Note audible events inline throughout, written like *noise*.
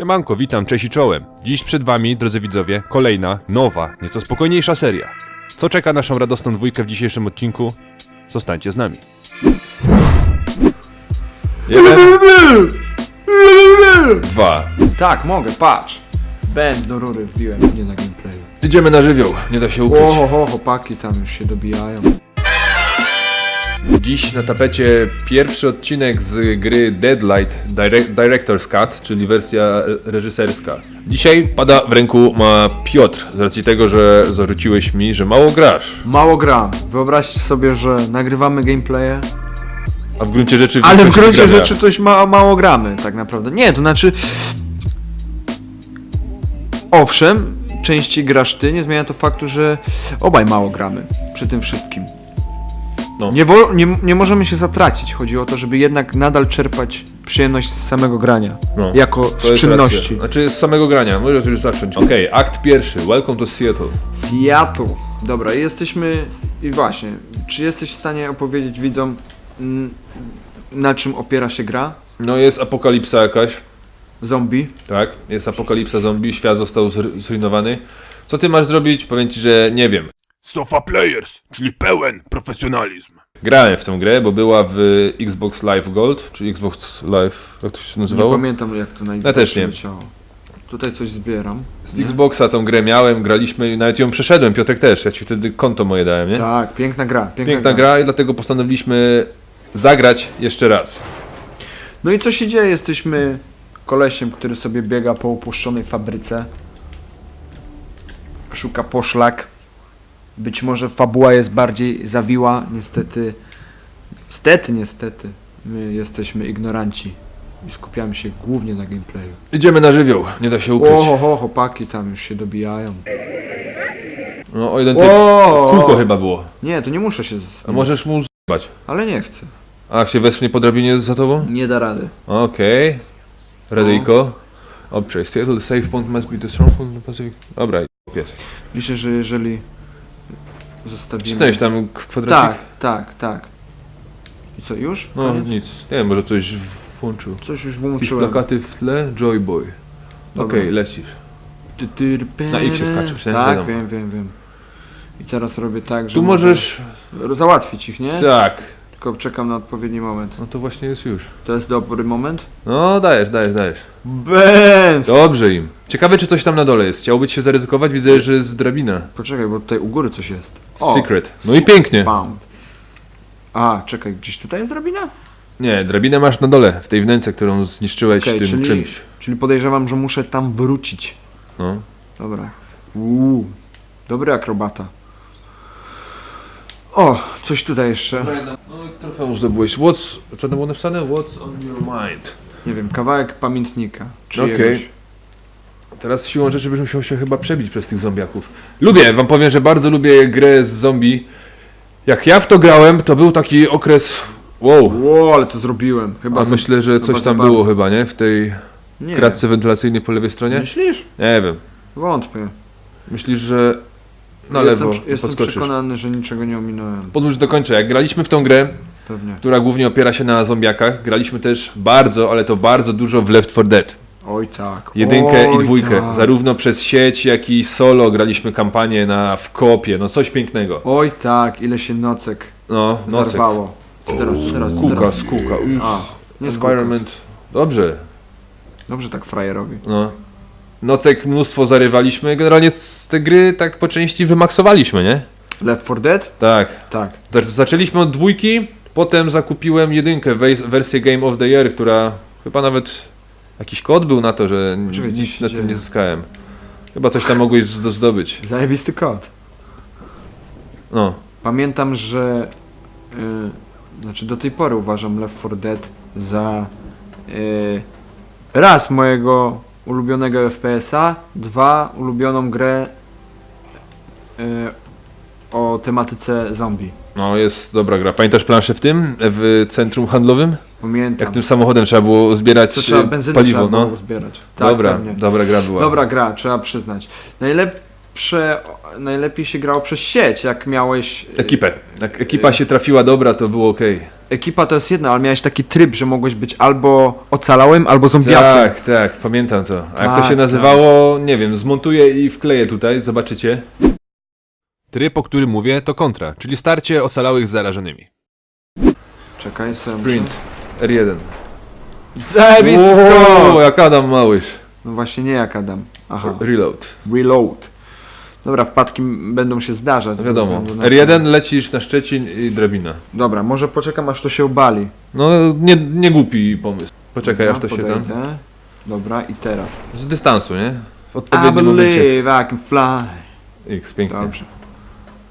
Siemanko, witam, cześć i czołem. Dziś przed wami, drodzy widzowie, kolejna, nowa, nieco spokojniejsza seria. Co czeka naszą radosną dwójkę w dzisiejszym odcinku? Zostańcie z nami. Jeden, dwa. Tak, mogę, patrz. Będ do rury wbiłem, nie na gameplayu. Idziemy na żywioł, nie da się ukryć. Oho, ho, chłopaki tam już się dobijają. Dziś na tapecie pierwszy odcinek z gry Deadlight Direct, Director's Cut, czyli wersja re- reżyserska. Dzisiaj pada w ręku ma Piotr, z racji tego, że zarzuciłeś mi, że mało grasz. Mało gram. Wyobraźcie sobie, że nagrywamy gameplaye, A w gruncie rzeczy... ale w gruncie rzeczy coś ma, mało gramy tak naprawdę. Nie, to znaczy... Owszem, częściej grasz ty, nie zmienia to faktu, że obaj mało gramy przy tym wszystkim. No. Nie, wo- nie, nie możemy się zatracić. Chodzi o to, żeby jednak nadal czerpać przyjemność z samego grania. No, jako To z jest czynności. racja. Znaczy z samego grania, możesz już zacząć. Okej, akt pierwszy, Welcome to Seattle. Seattle. Dobra, jesteśmy. I właśnie, czy jesteś w stanie opowiedzieć widzom, mm, na czym opiera się gra? No jest apokalipsa jakaś, Zombie. tak? Jest apokalipsa zombie, świat został zr- zrujnowany. Co ty masz zrobić? Powiem ci, że nie wiem. Sofa Players, czyli pełen profesjonalizm. Grałem w tę grę, bo była w Xbox Live Gold, czy Xbox Live, jak to się Nie nazywało? pamiętam jak to na Ja też nie. leciało. Tutaj coś zbieram. Z Xboxa tą grę miałem, graliśmy i nawet ją przeszedłem, Piotrek też, ja ci wtedy konto moje dałem, nie? Tak, piękna gra. Piękna, Piękna gra i dlatego postanowiliśmy zagrać jeszcze raz. No i co się dzieje? Jesteśmy kolesiem, który sobie biega po opuszczonej fabryce. Szuka poszlak. Być może fabuła jest bardziej zawiła. Niestety, niestety, niestety, my jesteśmy ignoranci i skupiamy się głównie na gameplayu. Idziemy na żywioł, nie da się ukryć. Oho, ho, chłopaki tam już się dobijają. No o jeden typ, O, chyba było. Nie, to nie muszę się. Z... A możesz mu z***ać. Ale nie chcę. A jak się wespnie po drabinie za tobą? Nie da rady. Okej. Redyjko. Obczaj, Seattle, the safe point must be the strong point in the Pacific. Dobra, pies. Liczę, że jeżeli zostawimy. Cisnąłeś tam kwadracik? Tak, tak, tak. I co, już? No Koniec? nic. Nie wiem, może coś włączył. Coś już Jakieś włączyłem. plakaty w tle, Joyboy. Okej, Dobra. lecisz. Ty, ty, Na X-ie skaczesz, nie? Tak, Wiadomo. wiem, wiem, wiem. I teraz robię tak, że Tu mogę możesz... załatwić ich, nie? Tak. Tylko czekam na odpowiedni moment. No to właśnie jest już. To jest dobry moment? No dajesz, dajesz, dajesz. Benz! Dobrze im. Ciekawe czy coś tam na dole jest. Chciałbyś się zaryzykować? Widzę, że jest drabina. Poczekaj, bo tutaj u góry coś jest. Secret. No i pięknie. A, czekaj, gdzieś tutaj jest drabina? Nie, drabinę masz na dole, w tej wnęce, którą zniszczyłeś Okej, tym czyli- czymś. Czyli podejrzewam, że muszę tam wrócić. No. Dobra. Uuu, dobry akrobata. O, coś tutaj jeszcze. No i trofeum zdobyłeś. What's... Co tam było napisane? What's on your mind? Nie wiem, kawałek pamiętnika. Okej. Teraz siłą rzeczy byśmy musiał się chyba przebić przez tych zombiaków. Lubię, wam powiem, że bardzo lubię grę z zombie. Jak ja w to grałem, to był taki okres... Wow. Ło, ale to zrobiłem. Chyba A za- myślę, że chyba coś za tam bardzo. było chyba, nie? W tej Nie. kratce wentylacyjnej po lewej stronie? Myślisz? Nie wiem. Wątpię. Myślisz, że na lewo jestem, podskoczysz? przekonany, że niczego nie ominąłem. Pozwól, że dokończę. Jak graliśmy w tą grę, Pewnie. która głównie opiera się na zombiakach, graliśmy też bardzo, ale to bardzo dużo w Left 4 Dead. Oj tak. Jedynkę Oj, i dwójkę. Tak. Zarówno przez sieć, jak i solo graliśmy kampanię na w kopie. No coś pięknego. Oj tak, ile się nocek No, nocek. zarwało. Co teraz, co teraz, co Kółka, teraz? skółka. Uff. A, nie Environment. Dobrze. Dobrze tak frajerowi. No. Nocek mnóstwo zarywaliśmy. Generalnie z tej gry tak po części wymaksowaliśmy, nie? Left 4 Dead? Tak. Tak. Zac- Zaczęliśmy od dwójki, potem zakupiłem jedynkę, wej- wersję Game of the Year, która chyba nawet jakiś kod był na to, że n- co nic się na tym dzieje? nie zyskałem. Chyba coś tam mogłeś zdobyć. Zajebisty kod. No. Pamiętam, że y, znaczy do tej pory uważam Left 4 Dead za y, raz mojego ulubionego FPS-a, dwa ulubioną grę y, o tematyce zombie. No, jest dobra gra. Pamiętasz planszę w tym? W centrum handlowym? Pamiętam. Jak tym samochodem trzeba było zbierać Co trzeba e, benzynę paliwo, trzeba no. było zbierać. Tak, dobra, pewnie. dobra gra była. Dobra gra, trzeba przyznać. Najlepsze, najlepiej się grało przez sieć, jak miałeś... y, Ekipę. Jak ekipa się trafiła dobra, to było ok. Ekipa to jest jedna, ale miałeś taki tryb, że mogłeś być albo ocalałym, albo zombiakiem. Tak, tak, pamiętam to. A jak to Tak, się nazywało, nie wiem, zmontuję i wkleję tutaj, zobaczycie. Tryb, o którym mówię, to kontra, czyli starcie ocalałych z zarażonymi. Czekaj, sobie Sprint. R1. Zajebisty Wow, skok! jak Adam Małysz. No właśnie nie jak Adam. Aha. Reload. Reload. Dobra, wpadki będą się zdarzać. Ze wiadomo. względu na to. R1 lecisz na Szczecin i drabina. Dobra, może poczekam aż to się obali. No, nie, nie głupi pomysł. Poczekaj, aż to się tam... podejdę. Dobra, i teraz. Z dystansu, nie? W I odpowiednim momencie. believe I can fly. X, pięknie. Dobrze.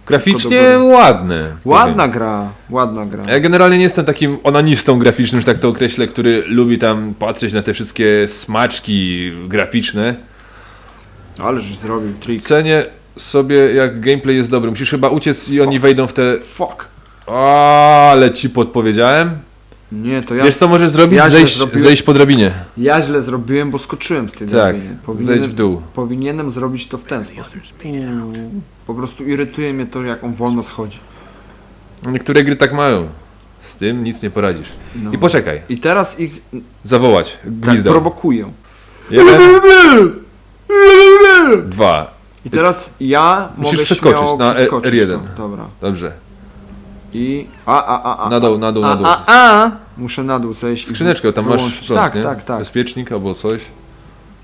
Graficznie do ładne. Ładna gra, ładna gra. Ja generalnie nie jestem takim onanistą graficznym, że tak to określę, który lubi tam patrzeć na te wszystkie smaczki graficzne. Ale żeś zrobił trik. Cenię sobie, jak gameplay jest dobry. Musisz chyba uciec i oni wejdą w te... Fuck. Ale ci podpowiedziałem. Nie, to ja, Wiesz co możesz zrobić? ja źle zejść, zrobiłem. zejść po drabinie. ja źle zrobiłem, bo skoczyłem z tej Tak, drabiny. zejdź w dół. Powinienem zrobić to w ten sposób. Po prostu irytuje mnie to, jak on wolno schodzi. Niektóre gry tak mają. Z tym nic nie poradzisz. No. I poczekaj. I teraz ich Zawołać. tak Gwizdą. prowokuję. Jeden. *laughs* Dwa. I teraz ja Musisz mogę przeskoczyć śmiało na E- przeskoczyć R1. to. Dobra. Dobrze. I... A, a, a, a. Na dół, na dół, na dół. A, a, a. Muszę na dół zejść. i Skrzyneczkę, tam masz wyłączyć. Tak, nie? tak, tak. Bezpiecznik albo coś.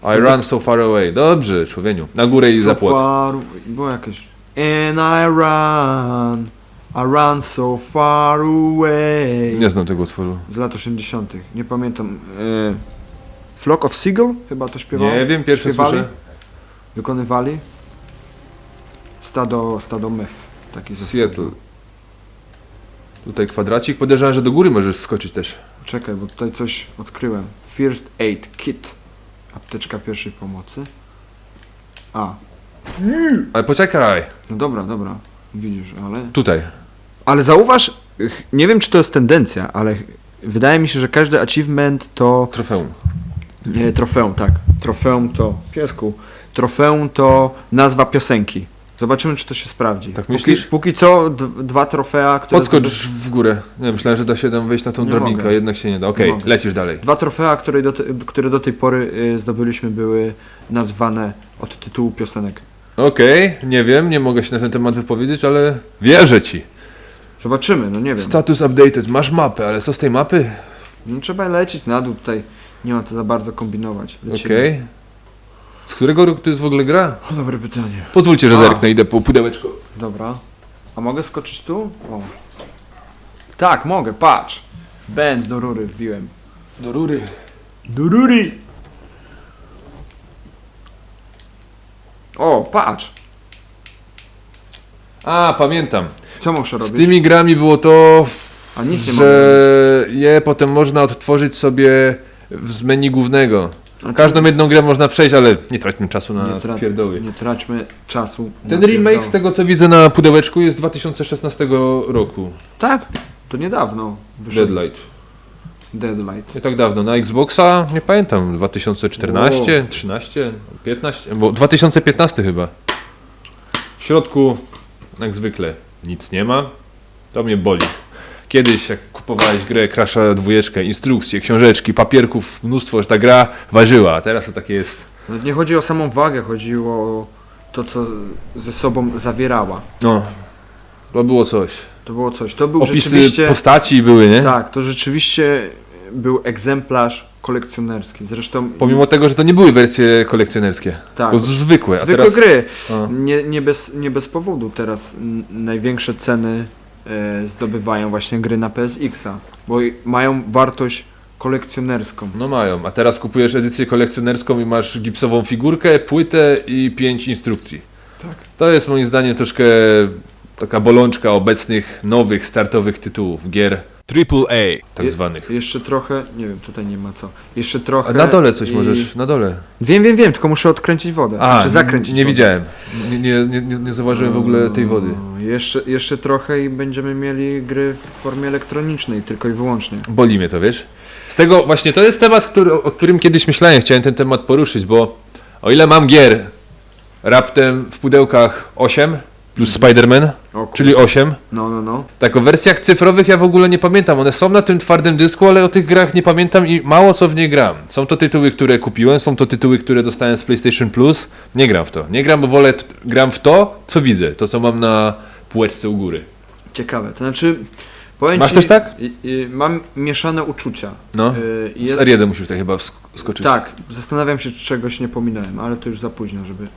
I run so far away. Dobrze, człowieniu. Na górę i za płot. far, było jakieś. And I run, I run so far away. Nie znam tego utworu. Z lat 80. Nie pamiętam. E, Flock of Seagull? Chyba to śpiewał. Nie wiem, pierwsze Śpiewali? słyszę. Wykonywali. Stado, stado mef. Taki. Seattle. Tutaj kwadracik. Podejrzewam, że do góry możesz skoczyć też. Czekaj, bo tutaj coś odkryłem. First Aid Kit. Apteczka pierwszej pomocy. A, Ale poczekaj. no dobra, dobra. Widzisz, ale... Tutaj. Ale zauważ, ch- nie wiem czy to jest tendencja, ale ch- wydaje mi się, że każdy achievement to Trofeum. nie, trofeum, tak. Trofeum to piesku. Trofeum to nazwa piosenki. Zobaczymy, czy to się sprawdzi. Tak póki, myślisz? póki co d- dwa trofea, które. Podskocz w górę. Nie, myślałem, że da się tam wejść na tą Nie drabinkę, mogę. jednak się nie da. Okej, mogę. lecisz dalej. Dwa trofea, które do, te, które do tej pory y, zdobyliśmy, były nazwane od tytułu piosenek. Okej, nie wiem, nie mogę się na ten temat wypowiedzieć, ale wierzę ci. Zobaczymy, no nie wiem. Status updated. Masz mapę, ale co z tej mapy? No, trzeba lecieć na dół tutaj. Nie ma co za bardzo kombinować. Okej. Z którego roku to jest w ogóle gra? O, dobre pytanie. Pozwólcie, że A. zerknę, idę po pudełeczko. Dobra. A mogę skoczyć tu? O. Tak, mogę, patrz. Benz do rury wbiłem. Do rury. Do rury! O, patrz. A, pamiętam. Co muszę Z robić? tymi grami było to, A nic nie mogę. że je potem można odtworzyć sobie z menu głównego. Każdą jedną grę można przejść, ale nie traćmy czasu na Nie tra- pierdoły. Nie traćmy czasu. Ten na remake, z pierdoły. tego co widzę na pudełeczku, jest z 2016 roku. Tak, to niedawno wyszedł. Deadlight. Deadlight. Nie tak dawno. Na Xboxa, nie pamiętam, 2014, 13, 15, bo 2015 chyba. W środku, jak zwykle, nic nie ma. To mnie boli. Kiedyś, jak kupowałeś grę Crasha dwójeczkę, instrukcje, książeczki, papierków, mnóstwo, że ta gra ważyła, a teraz to takie jest... Nawet nie chodzi o samą wagę, chodziło o to, co ze sobą zawierała. No, to było coś. To było coś. To był Opisy rzeczywiście... postaci były, nie? Tak, to rzeczywiście był egzemplarz kolekcjonerski. Zresztą Pomimo tego, że to nie były wersje kolekcjonerskie, Tak. tylko zwykłe. A zwykłe teraz... gry. O. Nie, nie, bez, nie bez powodu teraz największe ceny e, zdobywają właśnie gry na PSX-a, bo i- mają wartość kolekcjonerską. No mają, a teraz kupujesz edycję kolekcjonerską i masz gipsową figurkę, płytę i pięć instrukcji. Tak. To jest moim zdaniem troszkę taka bolączka obecnych, nowych, startowych tytułów, gier AAA tak Je- zwanych. Jeszcze trochę, nie wiem, tutaj nie ma co. Jeszcze trochę. A na dole coś i- możesz, na dole. Wiem, wiem, wiem, tylko muszę odkręcić wodę. A, czy zakręcić nie wodę. widziałem. Nie, nie, nie, nie- nie zauważyłem w ogóle tej wody. Jeszcze, jeszcze trochę i będziemy mieli gry w formie elektronicznej, tylko i wyłącznie. Boli mnie to, wiesz? Z tego właśnie, to jest temat, który, o którym kiedyś myślałem, chciałem ten temat poruszyć, bo o ile mam gier raptem w pudełkach 8 plus Spider-Man, O, kur- czyli 8. No, no, no. Tak, o wersjach cyfrowych ja w ogóle nie pamiętam. One są na tym twardym dysku, ale o tych grach nie pamiętam i mało co w nie gram. Są to tytuły, które kupiłem, są to tytuły, które dostałem z PlayStation Plus. Nie gram w to. Nie gram, bo wolę, t- gram w to, co widzę. To, co mam na półeczce u góry. Ciekawe. To znaczy, powiem Masz ci, też tak? y, y, mam mieszane uczucia. No. Y, Z jest, R1 musisz tutaj chyba sk- skoczyć. tak, zastanawiam się, czy czegoś nie pominąłem, ale to już za późno, żeby...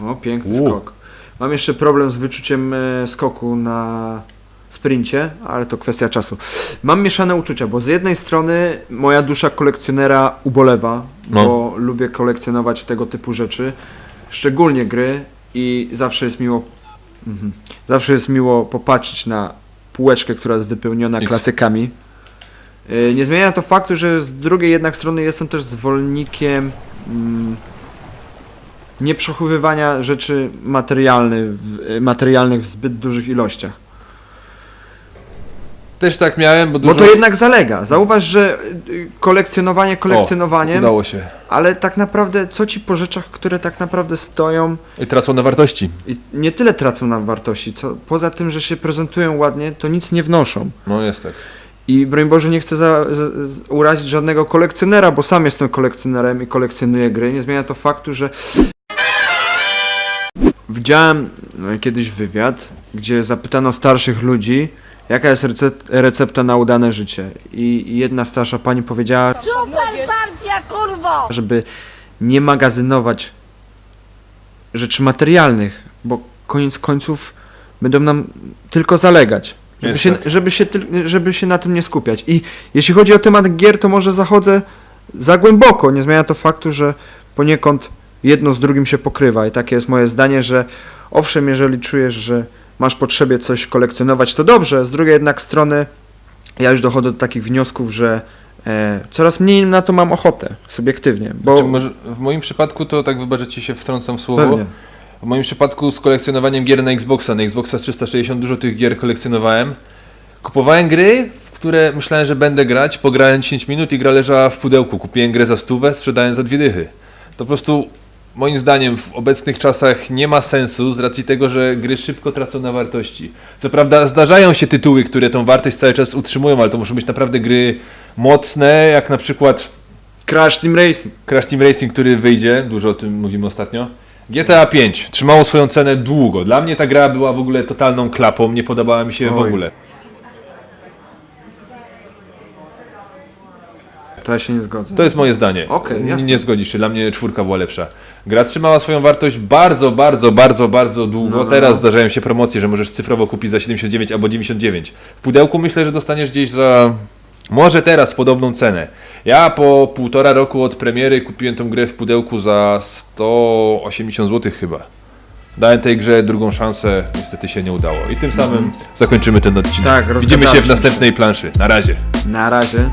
O, piękny U. skok. Mam jeszcze problem z wyczuciem e, skoku na sprincie, ale to kwestia czasu. Mam mieszane uczucia, bo z jednej strony moja dusza kolekcjonera ubolewa, No. bo lubię kolekcjonować tego typu rzeczy, szczególnie gry i zawsze jest miło mhm. zawsze jest miło popatrzeć na półeczkę, która jest wypełniona X. klasykami. Yy, Nie zmienia to faktu, że z drugiej jednak strony jestem też zwolennikiem mm, nieprzechowywania rzeczy materialnych, w- materialnych w zbyt dużych ilościach. Też tak miałem, bo dużo... Bo to jednak zalega. Zauważ, że y, kolekcjonowanie kolekcjonowaniem, Udało się. ale tak naprawdę co ci po rzeczach, które tak naprawdę stoją I tracą na wartości. i nie tyle tracą na wartości, co poza tym, że się prezentują ładnie, to nic nie wnoszą. No jest tak. I broń Boże, nie chcę za, za, urazić żadnego kolekcjonera, bo sam jestem kolekcjonerem i kolekcjonuję gry. Nie zmienia to faktu, że widziałem no, kiedyś wywiad, gdzie zapytano starszych ludzi, jaka jest recep- recepta na udane życie. I i jedna starsza pani powiedziała, Super partia, kurwo! żeby nie magazynować rzeczy materialnych, bo koniec końców będą nam tylko zalegać. Żeby Jest się, tak. żeby, się, tyl- żeby się na tym nie skupiać. I jeśli chodzi o temat gier, to może zachodzę za głęboko. Nie zmienia to faktu, że poniekąd jedno z drugim się pokrywa. I takie jest moje zdanie, że owszem, jeżeli czujesz, że masz potrzebę coś kolekcjonować, to dobrze. Z drugiej jednak strony ja już dochodzę do takich wniosków, że e, coraz mniej na to mam ochotę, subiektywnie. Bo Czy może w moim przypadku to tak wybaczycie się wtrącam w słowo. Pewnie. W moim przypadku z kolekcjonowaniem gier na Xboxa, na Xboxa 360 dużo tych gier kolekcjonowałem. Kupowałem gry, w które myślałem, że będę grać, pograłem 10 minut i gra leżała w pudełku. Kupiłem grę za stówę, sprzedałem za dwie dychy. To po prostu moim zdaniem w obecnych czasach nie ma sensu z racji tego, że gry szybko tracą na wartości. Co prawda zdarzają się tytuły, które tą wartość cały czas utrzymują, ale to muszą być naprawdę gry mocne, jak na przykład Crash Team Racing. Crash Team Racing, który wyjdzie, dużo o tym mówimy ostatnio. GTA 5 trzymało swoją cenę długo. Dla mnie ta gra była w ogóle totalną klapą, nie podobała mi się w Oj. ogóle. To ja się nie zgodzę. To jest moje zdanie. Okej, jasne. Nie zgodzisz się, dla mnie czwórka była lepsza. Gra trzymała swoją wartość bardzo, bardzo, bardzo, bardzo długo. No, no, Teraz no. zdarzają się promocje, że możesz cyfrowo kupić za 79 albo 99. W pudełku myślę, że dostaniesz gdzieś za... Może teraz podobną cenę. Ja po półtora roku od premiery kupiłem tą grę w pudełku za 180 zł chyba. Dałem tej grze drugą szansę, niestety się nie udało. I tym samym zakończymy ten odcinek. Tak, Widzimy się w następnej planszy. Na razie. Na razie.